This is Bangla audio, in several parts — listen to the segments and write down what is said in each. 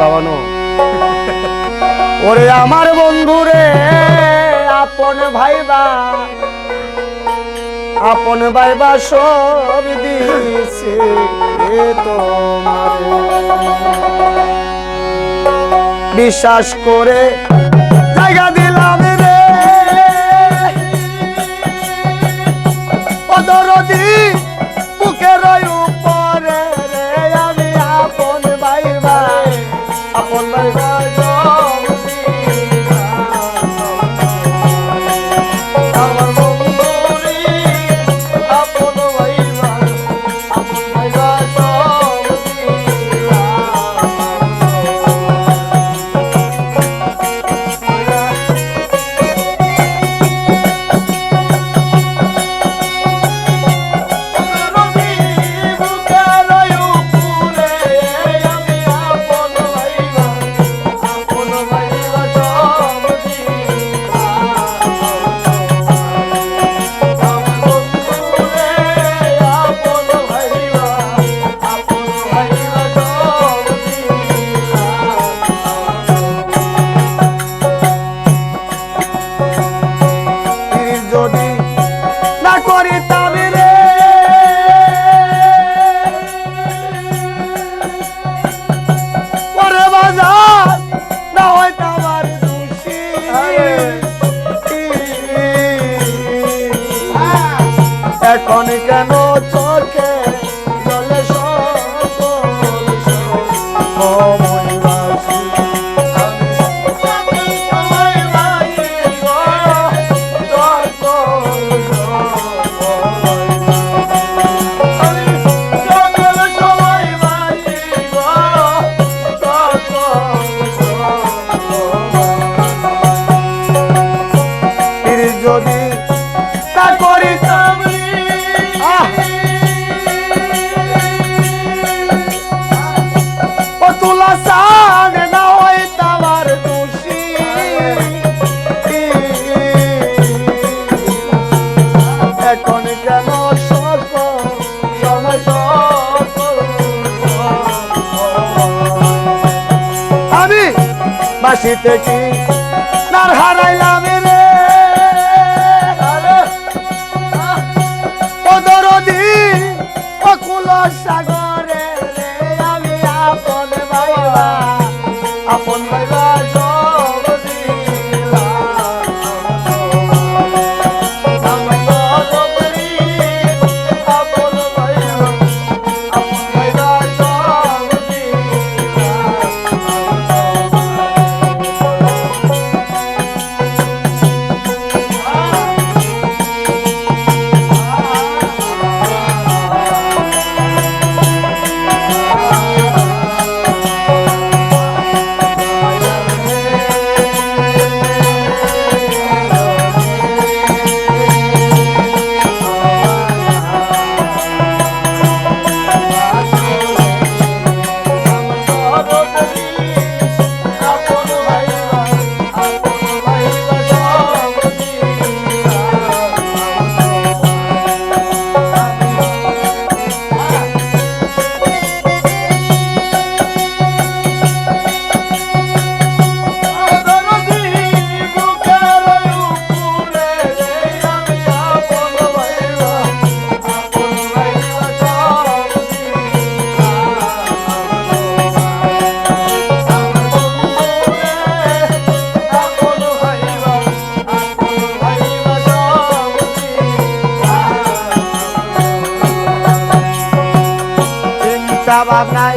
লাগানো। ওরে আমার বন্ধু রে আপন ভাইবা আপন ভাইবা সব দিছে তোমার। বিশ্বাস করে জায়গা দিলাম। এখন কেন হাসিতে কি তার হারাইলা অভাব নাই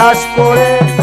বিশ্বাস করে